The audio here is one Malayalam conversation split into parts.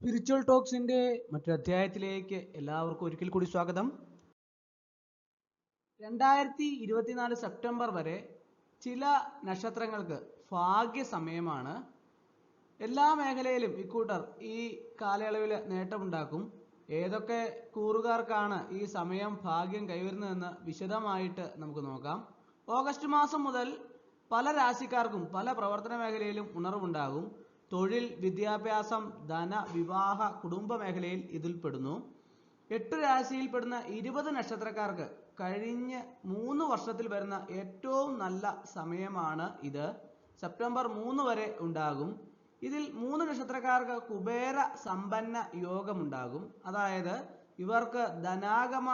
സ്പിരിച്വൽ ടോക്സിന്റെ മറ്റൊരു അധ്യായത്തിലേക്ക് എല്ലാവർക്കും ഒരിക്കൽ കൂടി സ്വാഗതം. രണ്ടായിരത്തി ഇരുപത്തിനാല് സെപ്റ്റംബർ വരെ ചില നക്ഷത്രങ്ങൾക്ക് ഭാഗ്യ സമയമാണ്. എല്ലാ മേഖലയിലും ഇക്കൂട്ടർ ഈ കാലയളവിൽ നേട്ടമുണ്ടാക്കും. ഏതൊക്കെ കൂറുകാർക്കാണ് ഈ സമയം ഭാഗ്യം കൈവരുന്നതെന്ന് വിശദമായിട്ട് നമുക്ക് നോക്കാം. ഓഗസ്റ്റ് മാസം മുതൽ പല രാശിക്കാർക്കും പല പ്രവർത്തന മേഖലയിലും ഉണർവുണ്ടാകും. തൊഴിൽ വിദ്യാഭ്യാസം ധന വിവാഹ കുടുംബ മേഖലയിൽ ഇതിൽ പെടുന്നു എട്ട് രാശിയിൽപ്പെടുന്ന ഇരുപത് നക്ഷത്രക്കാർക്ക് കഴിഞ്ഞ മൂന്ന് വർഷത്തിൽ വരുന്ന ഏറ്റവും നല്ല സമയമാണ് ഇത്. സെപ്റ്റംബർ മൂന്ന് വരെ ഉണ്ടാകും. ഇതിൽ മൂന്ന് നക്ഷത്രക്കാർക്ക് കുബേര സമ്പന്ന യോഗമുണ്ടാകും. അതായത് ഇവർക്ക് ധനാഗമ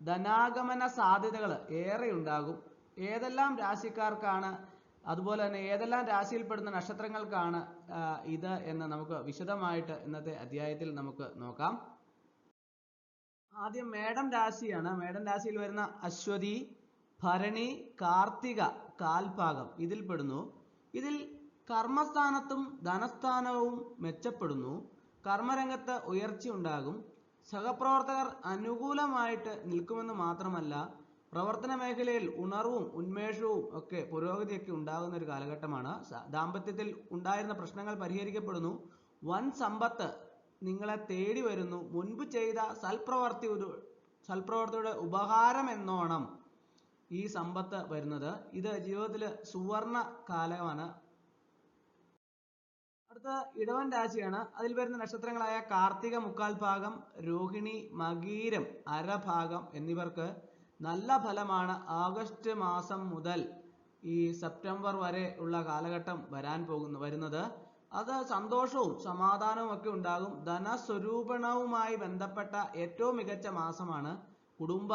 ധനാഗമന സാധ്യതകൾ ഏറെ ഉണ്ടാകും. ഏതെല്ലാം രാശിക്കാർക്കാണ് അതുപോലെ തന്നെ ഏതെല്ലാം രാശിയിൽപ്പെടുന്ന നക്ഷത്രങ്ങൾക്കാണ് ഇത് എന്ന് നമുക്ക് വിശദമായിട്ട് ഇന്നത്തെ അധ്യായത്തിൽ നമുക്ക് നോക്കാം. ആദ്യം മേടം രാശിയാണ്. മേടം രാശിയിൽ വരുന്ന അശ്വതി ഭരണി കാർത്തിക കാൽഭാഗം ഇതിൽ പെടുന്നു ഇതിൽ കർമ്മസ്ഥാനത്തും ധനസ്ഥാനവും മെച്ചപ്പെടുന്നു. കർമ്മരംഗത്ത് ഉയർച്ചയുണ്ടാകും. സഹപ്രവർത്തകർ അനുകൂലമായിട്ട് നിൽക്കുമെന്ന് മാത്രമല്ല പ്രവർത്തന മേഖലയിൽ ഉണർവും ഉന്മേഷവും ഒക്കെ പുരോഗതിയൊക്കെ ഉണ്ടാകുന്ന ഒരു കാലഘട്ടമാണ്. ദാമ്പത്യത്തിൽ ഉണ്ടായിരുന്ന പ്രശ്നങ്ങൾ പരിഹരിക്കപ്പെടുന്നു. വൻ സമ്പത്ത് നിങ്ങളെ തേടി വരുന്നു. മുൻപ് ചെയ്ത സൽപ്രവർത്തി ഒരു സൽപ്രവർത്തിയുടെ ഉപഹാരം എന്നോണം ഈ സമ്പത്ത് വരുന്നത്. ഇത് ജീവിതത്തിൽ സുവർണ കാലമാണ്. അടുത്ത ഇടവൻ രാശിയാണ്. അതിൽ വരുന്ന നക്ഷത്രങ്ങളായ കാർത്തിക മുക്കാൽ ഭാഗം രോഹിണി മകീരം അരഭാഗം എന്നിവർക്ക് നല്ല ഫലമാണ് ആഗസ്റ്റ് മാസം മുതൽ ഈ സെപ്റ്റംബർ വരെ ഉള്ള കാലഘട്ടം വരാൻ പോകുന്നു വരുന്നത്. അത് സന്തോഷവും സമാധാനവും ഒക്കെ ഉണ്ടാകും. ധനസ്വരൂപണവുമായി ബന്ധപ്പെട്ട ഏറ്റവും മികച്ച മാസമാണ്. കുടുംബ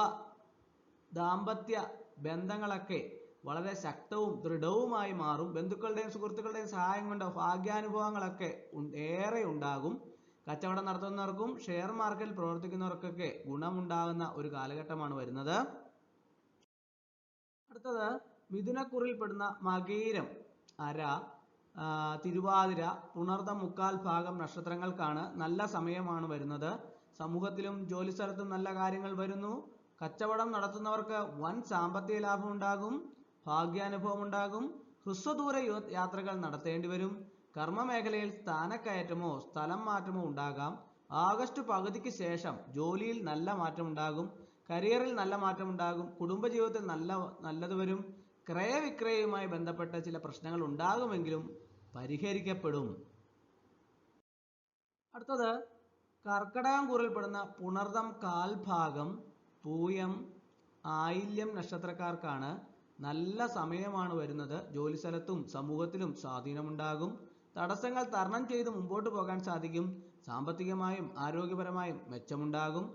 ദാമ്പത്യ ബന്ധങ്ങളൊക്കെ വളരെ ശക്തവും ദൃഢവുമായി മാറും. ബന്ധുക്കളുടെയും സുഹൃത്തുക്കളുടെയും സഹായം കൊണ്ട് ഭാഗ്യാനുഭവങ്ങളൊക്കെ ഏറെ ഉണ്ടാകും. കച്ചവടം നടത്തുന്നവർക്കും ഷെയർ മാർക്കറ്റിൽ പ്രവർത്തിക്കുന്നവർക്കൊക്കെ ഗുണമുണ്ടാകുന്ന ഒരു കാലഘട്ടമാണ് വരുന്നത്. അടുത്തത് മിഥുനക്കുറിൽപ്പെടുന്ന മകീരം അര തിരുവാതിര പുണർദം മുക്കാൽ ഭാഗം നക്ഷത്രങ്ങൾക്കാണ് നല്ല സമയമാണ് വരുന്നത്. സമൂഹത്തിലും ജോലിസ്ഥലത്തും നല്ല കാര്യങ്ങൾ വരുന്നു. കച്ചവടം നടത്തുന്നവർക്ക് വൻ സാമ്പത്തിക ലാഭം ഉണ്ടാകും ഭാഗ്യാനുഭവം ഉണ്ടാകും. ഹ്രസ്വദൂര യാത്രകൾ നടത്തേണ്ടി വരും. കർമ്മമേഖലയിൽ സ്ഥാനക്കയറ്റമോ സ്ഥലം മാറ്റമോ ഉണ്ടാകാം. ആഗസ്റ്റ് പകുതിക്ക് ശേഷം ജോലിയിൽ നല്ല മാറ്റം ഉണ്ടാകും കരിയറിൽ നല്ല മാറ്റം ഉണ്ടാകും കുടുംബജീവിതത്തിൽ നല്ല നല്ലത് വരും. ക്രയവിക്രയവുമായി ബന്ധപ്പെട്ട ചില പ്രശ്നങ്ങൾ ഉണ്ടാകുമെങ്കിലും പരിഹരിക്കപ്പെടും. അടുത്തത് കർക്കടകം കൂറിൽപ്പെടുന്ന പുണർദം കാൽഭാഗം പൂയം ആയില്യം നക്ഷത്രക്കാർക്കാണ് നല്ല സമയമാണ് വരുന്നത്. ജോലിസ്ഥലത്തും സമൂഹത്തിലും സ്വാധീനമുണ്ടാകും. തടസ്സങ്ങൾ തരണം ചെയ്ത് മുമ്പോട്ട് പോകാൻ സാധിക്കും. സാമ്പത്തികമായും ആരോഗ്യപരമായും മെച്ചമുണ്ടാകും.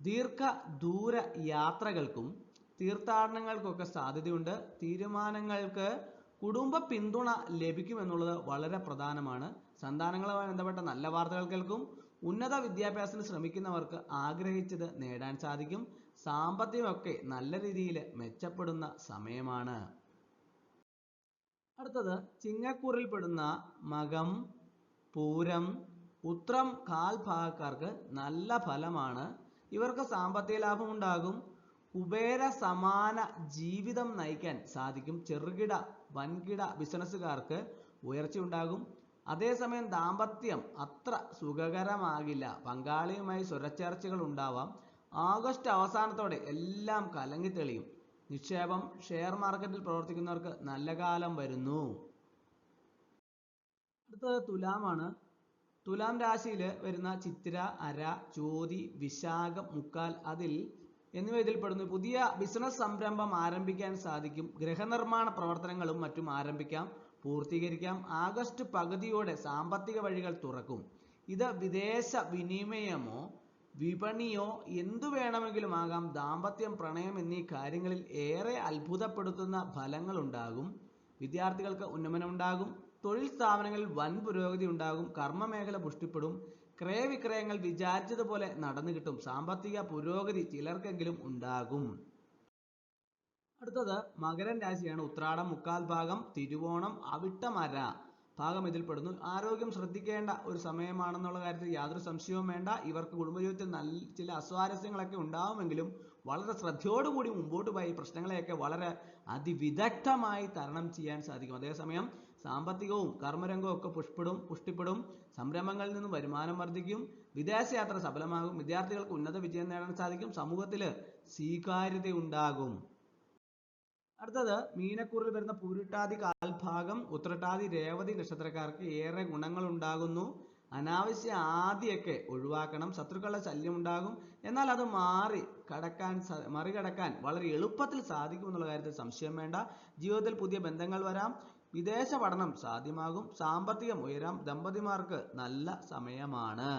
ദീർഘ ദൂര യാത്രകൾക്കും തീർത്ഥാടനങ്ങൾക്കൊക്കെ സാധ്യതയുണ്ട്. തീരുമാനങ്ങൾക്ക് കുടുംബ പിന്തുണ ലഭിക്കുമെന്നുള്ളത് വളരെ പ്രധാനമാണ്. സന്താനങ്ങളുമായി ബന്ധപ്പെട്ട നല്ല വാർത്തകൾ കേൾക്കും. ഉന്നത വിദ്യാഭ്യാസത്തിന് ശ്രമിക്കുന്നവർക്ക് ആഗ്രഹിച്ചത് നേടാൻ സാധിക്കും. സാമ്പത്തികമൊക്കെ നല്ല രീതിയിൽ മെച്ചപ്പെടുന്ന സമയമാണ്. അടുത്തത് ചിങ്ങക്കൂറിൽ പെടുന്ന മകം പൂരം ഉത്രം കാൽ ഭാഗക്കാർക്ക് നല്ല ഫലമാണ്. ഇവർക്ക് സാമ്പത്തിക ലാഭം ഉണ്ടാകും കുബേര സമാന ജീവിതം നയിക്കാൻ സാധിക്കും. ചെറുകിട വൻകിട ബിസിനസ്സുകാർക്ക് ഉയർച്ച ഉണ്ടാകും അതേസമയം ദാമ്പത്യം അത്ര സുഖകരമാകില്ല. പങ്കാളിയുമായി സ്വരച്ചേർച്ചകൾ ഉണ്ടാവാം. ആഗസ്റ്റ് അവസാനത്തോടെ എല്ലാം കലങ്ങി തെളിയും നിക്ഷേപം ഷെയർ മാർക്കറ്റിൽ പ്രവർത്തിക്കുന്നവർക്ക് നല്ല കാലം വരുന്നു. അടുത്തത് തുലാമാണ് തുലാം രാശിയിൽ വരുന്ന ചിത്തിര അര ചോതി വിശാഖം മുക്കാൽ അതിൽ എന്നിവ ഇതിൽപ്പെടുന്നു പുതിയ ബിസിനസ് സംരംഭം ആരംഭിക്കാൻ സാധിക്കും. ഗൃഹനിർമ്മാണ പ്രവർത്തനങ്ങളും മറ്റും ആരംഭിക്കാം. പൂർത്തീകരിക്കാം. ആഗസ്റ്റ് പകുതിയോടെ സാമ്പത്തിക വഴികൾ തുറക്കും. ഇത് വിദേശ വിനിമയമോ വിപണിയോ എന്തു വേണമെങ്കിലും ആകാം. ദാമ്പത്യം പ്രണയം എന്നീ കാര്യങ്ങളിൽ ഏറെ അത്ഭുതപ്പെടുത്തുന്ന ഫലങ്ങൾ ഉണ്ടാകും. വിദ്യാർത്ഥികൾക്ക് ഉന്നമനമുണ്ടാകും തൊഴിൽ സ്ഥാപനങ്ങളിൽ വൻ പുരോഗതി ഉണ്ടാകും. കർമ്മമേഖല പുഷ്ടിപ്പെടും. ക്രയവിക്രയങ്ങൾ വിചാരിച്ചതുപോലെ നടന്നു കിട്ടും. സാമ്പത്തിക പുരോഗതി ചിലർക്കെങ്കിലും ഉണ്ടാകും. അടുത്തത് മകരൻ രാശിയാണ്. ഉത്രാടം മുക്കാൽ ഭാഗം തിരുവോണം അവിട്ടമര. ഭാഗം ഇതിൽപ്പെടുന്നു ആരോഗ്യം ശ്രദ്ധിക്കേണ്ട ഒരു സമയമാണെന്നുള്ള കാര്യത്തിൽ യാതൊരു സംശയവും വേണ്ട. ഇവർക്ക് കുടുംബജീവിതത്തിൽ നല്ല ചില അസ്വാരസ്യങ്ങളൊക്കെ ഉണ്ടാവുമെങ്കിലും വളരെ ശ്രദ്ധയോടുകൂടി മുമ്പോട്ട് പോയി പ്രശ്നങ്ങളെയൊക്കെ വളരെ അതിവിദഗ്ധമായി തരണം ചെയ്യാൻ സാധിക്കും. അതേസമയം സാമ്പത്തികവും കർമ്മരംഗവും ഒക്കെ പുഷ്പിടും പുഷ്ടിപ്പെടും. സംരംഭങ്ങളിൽ നിന്നും വരുമാനം വർദ്ധിക്കും. വിദേശയാത്ര സഫലമാകും. വിദ്യാർത്ഥികൾക്ക് ഉന്നത വിജയം നേടാൻ സാധിക്കും. സമൂഹത്തിൽ സ്വീകാര്യത ഉണ്ടാകും അടുത്തത് മീനക്കൂറിൽ വരുന്ന പൂരിട്ടാതി കാൽഭാഗം ഉത്രട്ടാതി രേവതി നക്ഷത്രക്കാർക്ക് ഏറെ ഗുണങ്ങൾ ഉണ്ടാകുന്നു അനാവശ്യ ആദ്യമൊക്കെ ഒഴിവാക്കണം ശത്രുക്കളുടെ ശല്യം ഉണ്ടാകും. എന്നാൽ അത് മാറി കടക്കാൻ മറികടക്കാൻ വളരെ എളുപ്പത്തിൽ സാധിക്കും എന്നുള്ള കാര്യത്തിൽ സംശയം വേണ്ട. ജീവിതത്തിൽ പുതിയ ബന്ധങ്ങൾ വരാം. വിദേശ പഠനം സാധ്യമാകും. സാമ്പത്തികം ഉയരാം. ദമ്പതിമാർക്ക് നല്ല സമയമാണ്.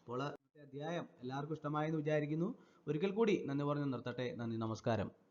അപ്പോൾ അധ്യായം എല്ലാവർക്കും ഇഷ്ടമായി എന്ന് വിചാരിക്കുന്നു. ഒരിക്കൽ കൂടി നന്ദി പറഞ്ഞു നിർത്തട്ടെ. നന്ദി നമസ്കാരം.